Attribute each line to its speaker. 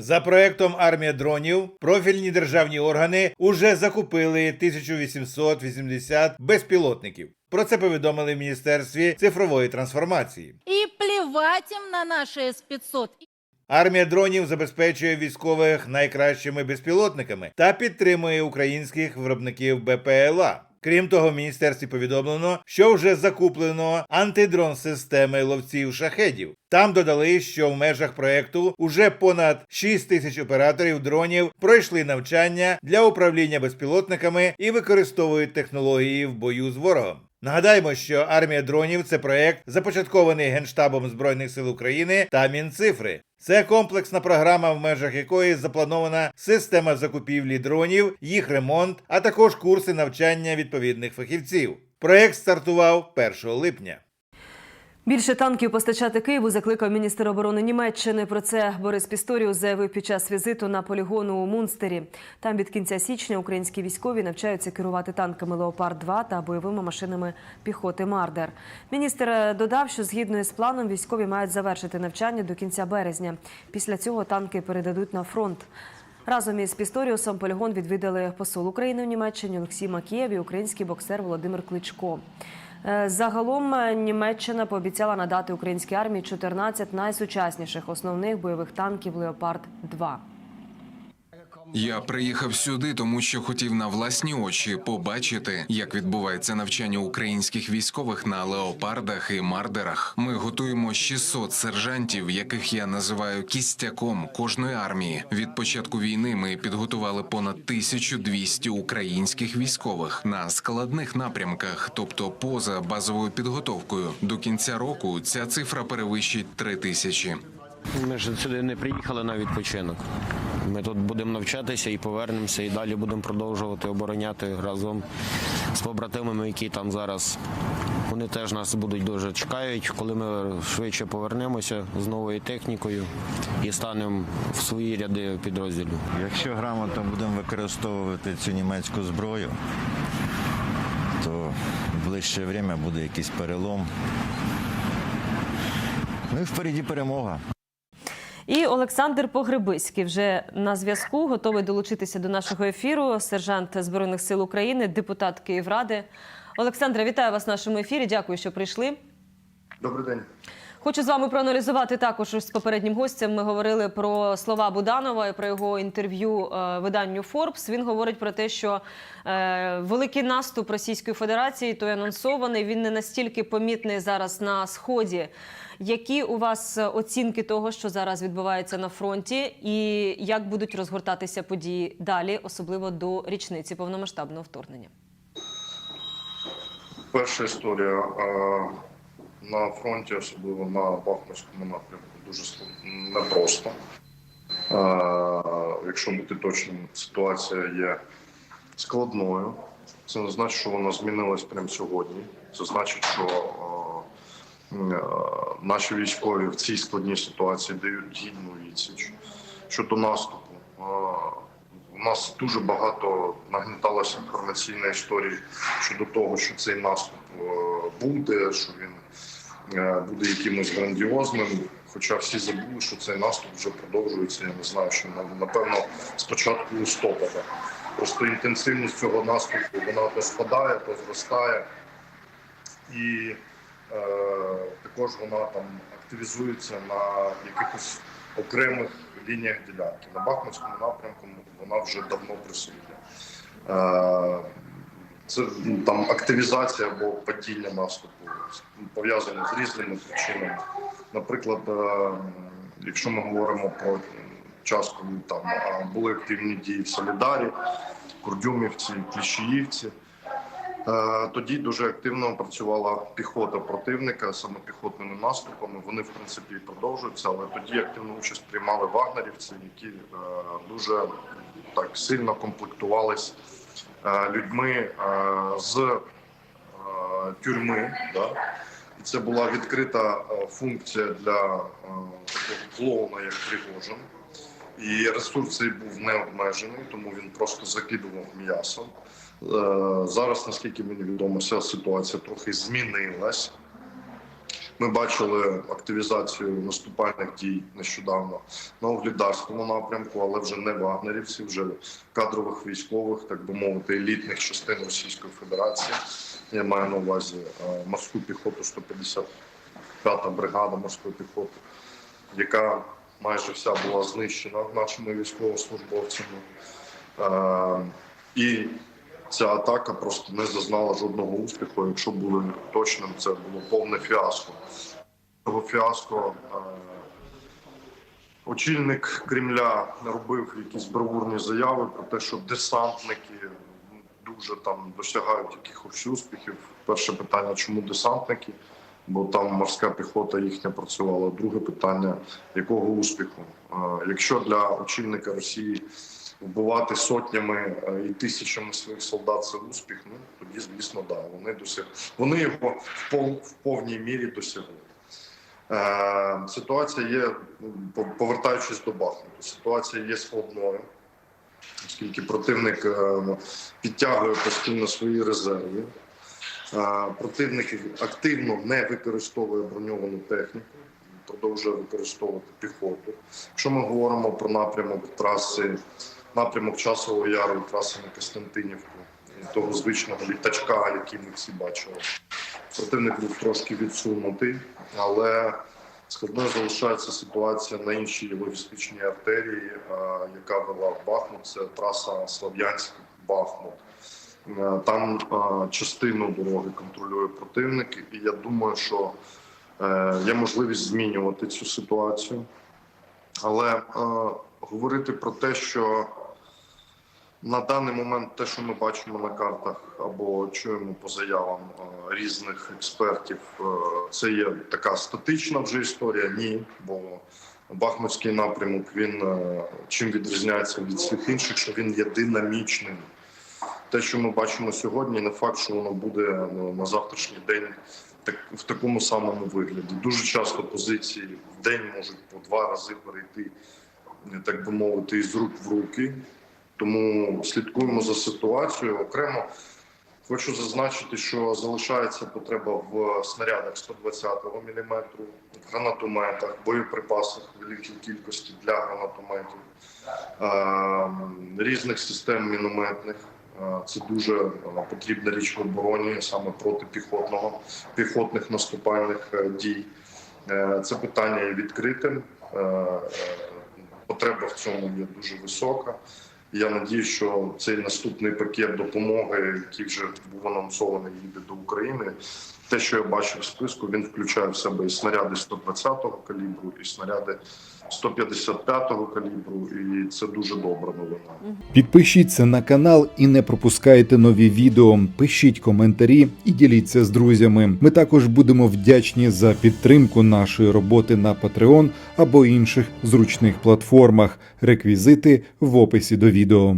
Speaker 1: За проектом Армія дронів профільні державні органи уже закупили 1880 безпілотників. Про це повідомили в Міністерстві цифрової трансформації.
Speaker 2: И плевать им на наши С-500.
Speaker 1: Армія дронів забезпечує військових найкращими безпілотниками та підтримує українських виробників БПЛА. Крім того, в міністерстві повідомлено, що вже закуплено антидрон системи ловців шахедів. Там додали, що в межах проекту уже понад 6 тисяч операторів дронів пройшли навчання для управління безпілотниками і використовують технології в бою з ворогом. Нагадаємо, що армія дронів це проект, започаткований Генштабом Збройних сил України та Мінцифри. Це комплексна програма, в межах якої запланована система закупівлі дронів, їх ремонт, а також курси навчання відповідних фахівців. Проект стартував 1 липня.
Speaker 3: Більше танків постачати Києву закликав міністр оборони Німеччини. Про це Борис Пісторіус заявив під час візиту на полігону у Мунстері. Там від кінця січня українські військові навчаються керувати танками Леопард 2 та бойовими машинами піхоти Мардер. Міністр додав, що згідно із планом військові мають завершити навчання до кінця березня. Після цього танки передадуть на фронт. Разом із Пісторіусом полігон відвідали посол України в Німеччині Олексій Макієв і український боксер Володимир Кличко. Е, Загалом е, Німеччина пообіцяла надати українській армії 14 найсучасніших основних бойових танків Леопард 2
Speaker 4: Я приїхав сюди, тому що хотів на власні очі побачити, як відбувається навчання українських військових на леопардах і мардерах. Ми готуємо 600 сержантів, яких я називаю кістяком кожної армії. Від початку війни ми підготували понад 1200 українських військових на складних напрямках, тобто поза базовою підготовкою. До кінця року ця цифра перевищить 3000.
Speaker 5: Ми ж сюди не приїхали на відпочинок. Ми тут будемо навчатися і повернемося, і далі будемо продовжувати обороняти разом з побратимами, які там зараз. Вони теж нас будуть дуже чекають, коли ми швидше повернемося з новою технікою і станемо в свої ряди підрозділів.
Speaker 6: Якщо грамотно будемо використовувати цю німецьку зброю, то в ближче время буде якийсь перелом. Ну і впереді перемога.
Speaker 3: І Олександр Погребиський вже на зв'язку, готовий долучитися до нашого ефіру. Сержант збройних сил України, депутат Київради. Олександре, вітаю вас в нашому ефірі. Дякую, що прийшли.
Speaker 7: Добрий день.
Speaker 3: Хочу з вами проаналізувати також з попереднім гостем. Ми говорили про слова Буданова і про його інтерв'ю е, виданню Forbes. Він говорить про те, що е, великий наступ Російської Федерації той анонсований. Він не настільки помітний зараз на сході. Які у вас оцінки того, що зараз відбувається на фронті, і як будуть розгортатися події далі, особливо до річниці повномасштабного вторгнення?
Speaker 7: Перша історія е, на фронті, особливо на Бахмутському напрямку, дуже непросто. Якщо бути точним, ситуація є складною. Це не значить, що вона змінилась прямо сьогодні. Це значить, що наші військові в цій складній ситуації дають гідну відсіч щодо наступу. У нас дуже багато нагніталося інформаційної історії щодо того, що цей наступ буде, що він буде якимось грандіозним. Хоча всі забули, що цей наступ вже продовжується. Я не знаю, що напевно з початку листопада. Просто інтенсивність цього наступу вона то спадає, то зростає, і е, також вона там активізується на якихось окремих лініях ділянки. На Бахмутському напрямку вона вже давно присутня. Е, Це ну, там активізація або падіння наступу пов'язане з різними причинами. Наприклад, е, якщо ми говоримо про час, коли там е, були активні дії в Солідарі, Курдюмівці, Кліщіївці, Е, Тоді дуже активно працювала піхота противника, саме піхотними наступами. Вони в принципі і продовжуються, але тоді активну участь приймали вагнерівці, які дуже так сильно комплектувались людьми е, з е, тюрми. Да? Це була відкрита е, функція для е, клоуна, як Пригожин. І ресурс цей був не обмежений, тому він просто закидував м'ясом. Е, Зараз, наскільки мені відомо, ця ситуація трохи змінилась. Ми бачили активізацію наступальних дій нещодавно на углідарському напрямку, але вже не вагнерівців, вже кадрових військових, так би мовити, елітних частин Російської Федерації. Я маю на увазі е, морську піхоту 155-та бригада морської піхоти, яка майже вся була знищена нашими військовослужбовцями. Е, І ця атака просто не зазнала жодного успіху. Якщо бути точним, це було повне фіаско. Того фіаско е, очільник Кремля робив якісь бравурні заяви про те, що десантники дуже там досягають якихось успіхів. Перше питання, чому десантники? Бо там морська піхота їхня працювала. Друге питання, якого успіху? Е, Якщо для очільника Росії вбивати сотнями е, і тисячами своїх солдат це успіх, ну тоді, звісно, да, вони досяг... вони його в, пов... в повній мірі досягли. Е, ситуація є, повертаючись до Бахмуту, ситуація є складною, оскільки противник е, підтягує постійно свої резерви. Е, Противник активно не використовує броньовану техніку, продовжує використовувати піхоту. Якщо ми говоримо про напрямок траси, напрямок часового яру траси на Костянтинівку, того звичного літачка, який ми всі бачили, противник був трошки відсунутий, але складною залишається ситуація на іншій логістичній артерії, яка вела в Бахмут. Це траса Слов'янськ-Бахмут. Е, Там частину дороги контролює противник, і я думаю, що є можливість змінювати цю ситуацію. Але е, говорити про те, що на даний момент те, що ми бачимо на картах або чуємо по заявам е, різних експертів, е, це є така статична вже історія. Ні, бо Бахмутський напрямок він е, чим відрізняється від всіх інших, що він є динамічним. Те, що ми бачимо сьогодні, не факт, що воно буде на завтрашній день так в такому самому вигляді. Дуже часто позиції в день можуть по два рази перейти, так би мовити, із рук в руки. Тому слідкуємо за ситуацією. Окремо хочу зазначити, що залишається потреба в снарядах 120-го мм, гранатометах, боєприпасах великій кількості для гранатометів, е, різних систем мінометних. Це дуже е, потрібна річ в обороні саме проти піхотного піхотних наступальних е, дій. Е, Це питання є відкритим. Потреба в цьому є дуже висока. Я надію, що цей наступний пакет допомоги, який вже був анонсований, їде до України. Те, що я бачив в списку, він включає в себе і снаряди 120-го калібру, і снаряди 155-го калібру, і це дуже добра новина.
Speaker 8: Підпишіться на канал і не пропускайте нові відео. Пишіть коментарі і діліться з друзями. Ми також будемо вдячні за підтримку нашої роботи на Patreon або інших зручних платформах. Реквізити в описі до відео.